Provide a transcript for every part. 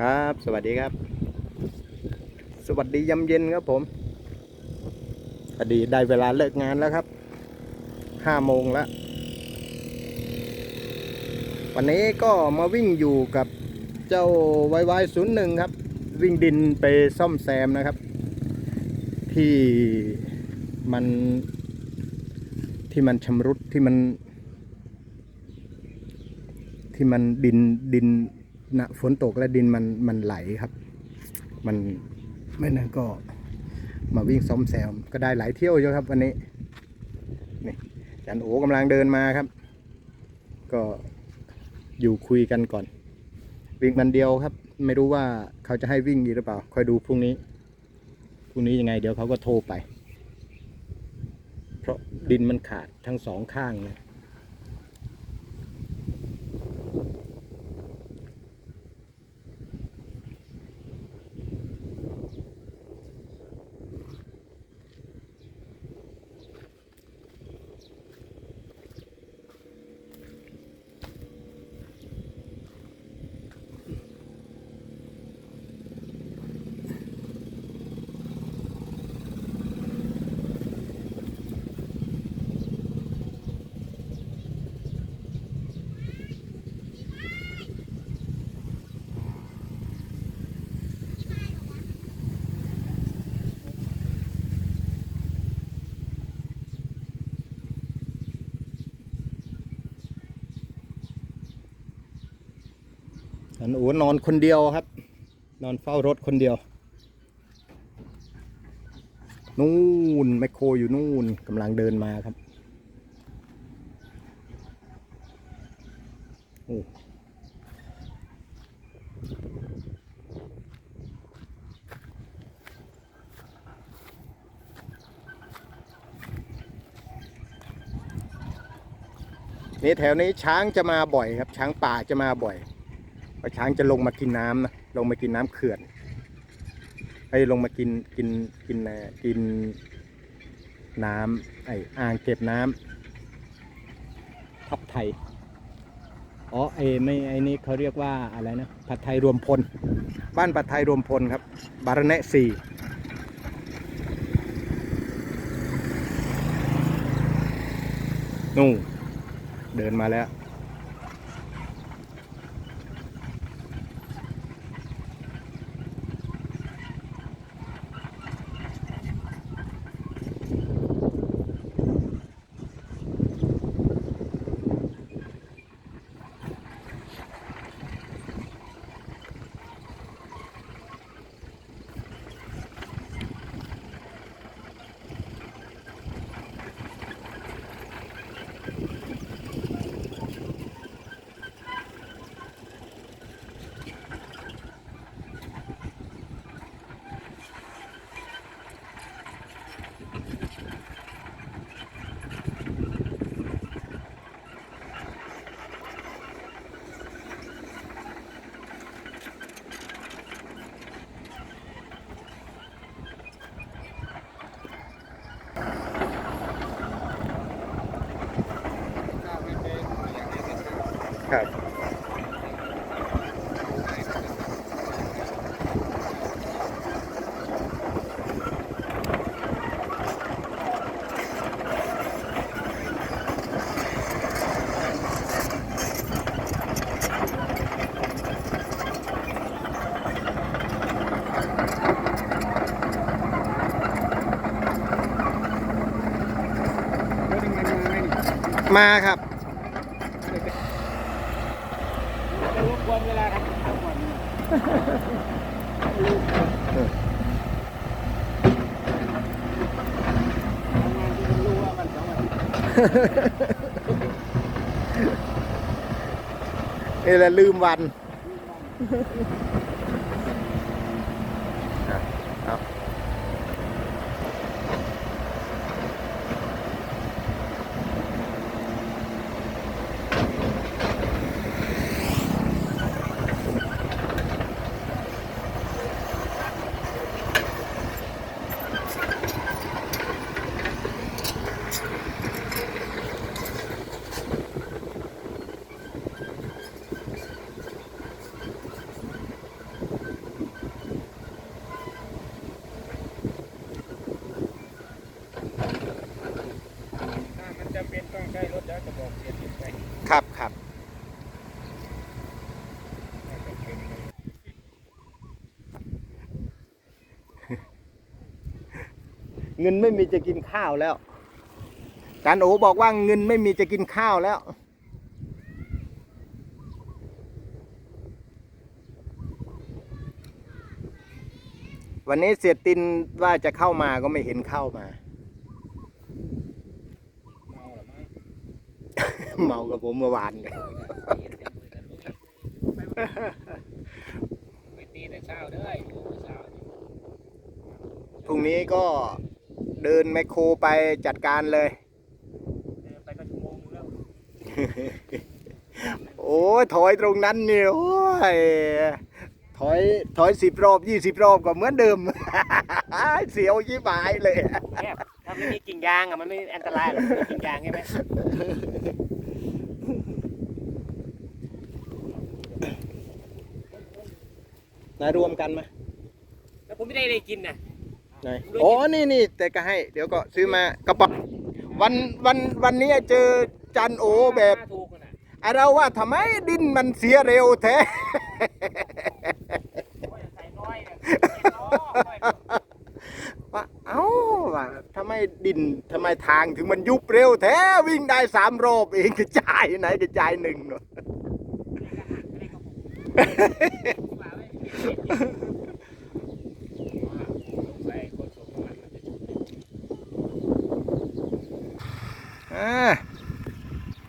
ครับ สวัสดีครับ สวัสดียามเย็นครับผมพอดีได้เวลาเลิกงานแล้วครับห้าโมงแล้ว วันนี้ก็มาวิ่งอยู่กับเจ้าไวไวศูนย์หนึ่งครับ วิ่งดินไปซ่อมแซมนะครับ ที่มันที่มันชำรุดที่มัน ที่มันดินดิน นะฝนตกและดินมันมันไหลครับ มันไม่นั้นก็มาวิ่งซ้อมแซมก็ได้หลายเที่ยวเยอะครับวันนี้นี่อาจันโอกำลังเดินมาครับ ก็อยู่คุยกันก่อน วิ่งมันเดียวครับ ไม่รู้ว่าเขาจะให้วิ่งอีกหรือเปล่าคอยดูพรุ่งนี้พรุ่งนี้ยังไง เดี๋ยวเขาก็โทรไป เพราะดินมันขาดทั้งสองข้างเลย อันโอนอนคนเดียวครับ นอนเฝ้ารถคนเดียว นู่นแมคโครอยู่นู่นกำลังเดินมาครับโอ้นี่แถวนี้ช้างจะมาบ่อยครับ ช้างป่าจะมาบ่อย เพราช้างจะลงมากินน้ำนะลงมากินน้ำเขื่อนไอ้ลงมากินกินกินนะกินน้ำไอ้อ่างเก็บน้ำทับไทยอ๋อไอ้ไม่ไอ้นี่เขาเรียกว่าอะไรนะผัดไทยรวมพล บ้านผัดไทยรวมพลครับ บารเนะสี่นู่นเดินมาแล้ว มาครับจะรบกวนเวลาทำข้าวก่อนทำงานที่มันรู้ว่ามันสองวันนี่แหละลืมวัน แล้วจะบอกเสียติดไปครับครับไม่จำเป็นเลยเงินไม่มีจะกินข้าวแล้วจานโอบอกว่าเงินไม่มีจะกินข้าวแล้ววันนี้เสียตินว่าจะเข้ามาก็ไม่เห็นเข้ามา เมาหรือมั้งเมากับผมเมื่อวานเนี่ยไปตีแต่เช้าเด้อโอ้ยเช้านี่พรุ่งนี้ก็เดินแมคโครไปจัดการเลยเดินไปก็ชั่วโมงนึงแล้ว โอ้ยถอยตรงนั้นเนี่ยโอ้ยถอยถอยสิบรอบยี่สิบรอบก็เหมือนเดิม เสียวยี่บายเลยแคบถ้าไม่มีกิ่งยางอะมันไม่อันตรายหรอกมีกิ่งยางใช่ไหม นายรวมกันไหมแล้วผมไม่ได้ได้กินนะไหนอ๋อนี่นี่แต่ก็ให้เดี๋ยวก็ซื้อมากระป๋องวันวันวันนี้เจอจันโอแบบถูกนะอะเราว่าทำไมดินมันเสียเร็วแท้โอ้ยใส่น้อยเนี่ยใส่น้อยว่าเอ้าว่าทำไมดินทำไมทางถึงมันยุบเร็วแท้วิ่งได้สามรอบเองกระจายไหนกระจายหนึ่งเนาะ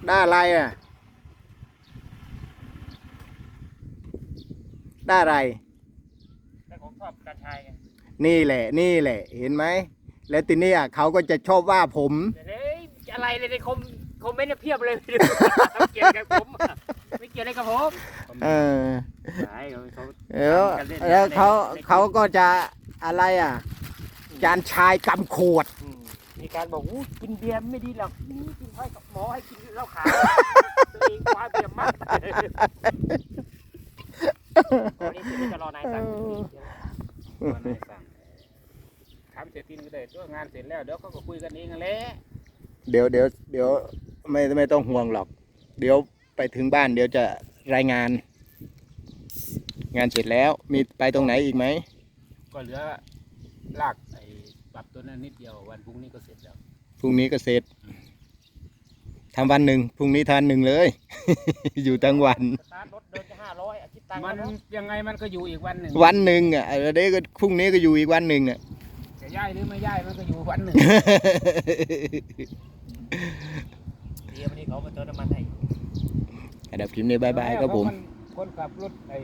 ได้อะไรอะ ได้อะไรแต่ผมชอบกระชายไงนี่แหละ นี่แหละ เห็นไหม แล้วทีเนี้ยเขาก็จะชอบว่าผมเฮ้ยอะไรเลยในคอมคอมเมนต์เนี่ยเพียบเลยไม่เกี่ยวกับผม ไม่เกี่ยวอะไรกับผม เออใช่เขาแล้วแล้วเขาเขาก็จะอะไรอะ จานชายกำขวดอืมมีการบอกอู้กินเบียร์ไม่ดีหรอกนี่กินให้กับหมอให้กินเหล้าขาวตัวเองคว้าเบียร์มัดวันนี้คือจะรอนายสั่งรอนายสั่งทำเสร็จกินก็ได้ตัวงานเสร็จแล้วเดี๋ยวเขาก็คุยกันเองนั่นแหละเดี๋ยวเดี๋ยวเดี๋ยวไม่ไม่ต้องห่วงหรอก เดี๋ยวไปถึงบ้านเดี๋ยวจะ รายงาน งานเสร็จแล้วมีไปตรงไหนอีกไหมก็เหลือลากไอ้ปรับตัวนั้นนิดเดียววันพรุ่งนี้ก็เสร็จแล้ว พรุ่งนี้ก็เสร็จทำวันหนึ่งพรุ่งนี้ทานหนึ่งเลย อยู่ทั้งวัน สตาร์ทรถเดินจะห้าร้อยอาทิตย์ตังค์มันแล้วยังไงมันก็อยู่อีกวันหนึ่งวันหนึ่งอะเดี๋ยวก็พรุ่งนี้ก็อยู่อีกวันหนึ่งอะ จะย้ายหรือไม่ย้ายมันก็อยู่วันหนึ่ง เดี๋ยววันนี้เขามาเติมน้ำมันให้ เดี๋ยวคลิปนี้บายบายครับผม คนขับรถไอ้